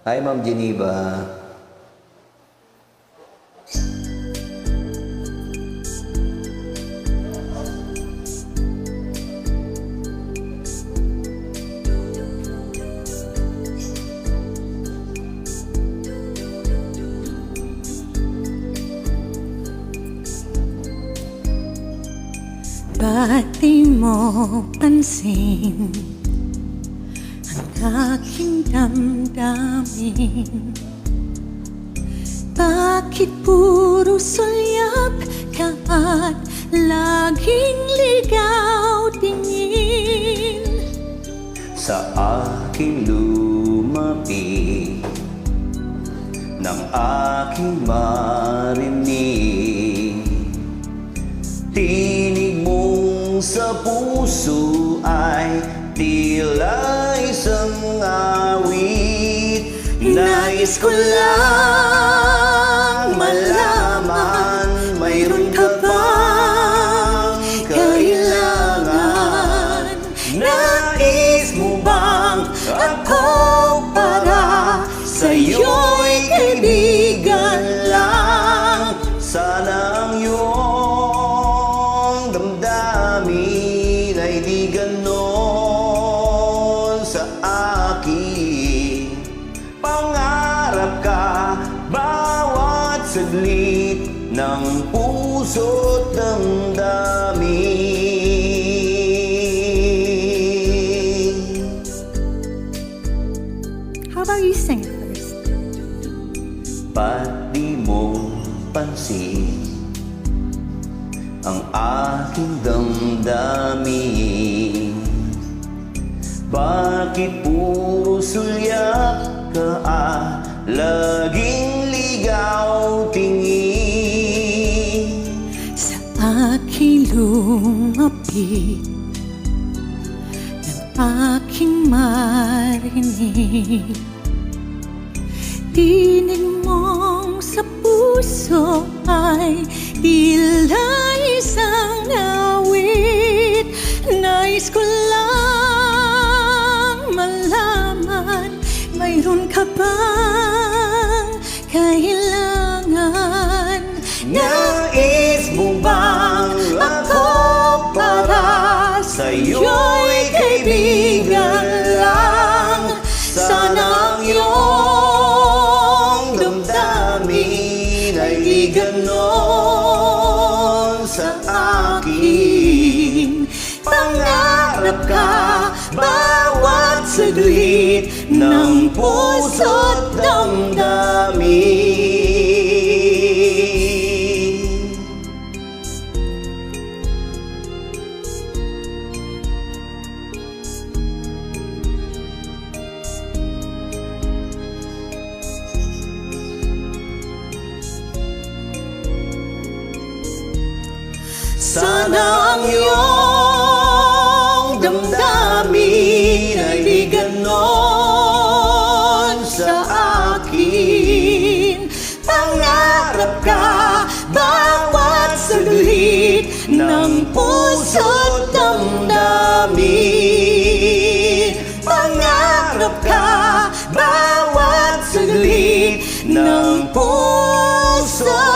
Hi, Ma'am Geneva. Ba't di mo pansin aking damdamin. Bakit puro sulyap ka at Laging ligaw tingin? Sa aking lumapi Nang aking marinig Tinig mong sa puso Nais ko lang malaman Mayroon ka bang kailangan. Nais mo bang ako para sa'yo'y kaibigan lang? Sana ang iyong damdamin ay di ganon saglit ng puso't damdamin How about you sing it first? Ba't di mo pansin Ang aking damdamin Bakit puro sulyak ka ah Laging ligaw tingin. Sa aking lumapit Ng aking marinig Tinig mong sa puso ay Tila isang sa'yo'y kaibigan lang. Sana ang iyong damdamin ay di ganon sa akin. Pangarap ka bawat saglit ng puso't damdamin Sana ang iyong damdamin ay di ganon sa akin. Pangarap ka bawat saglit ng puso't damdamin. Pangarap ka bawat saglit ng puso't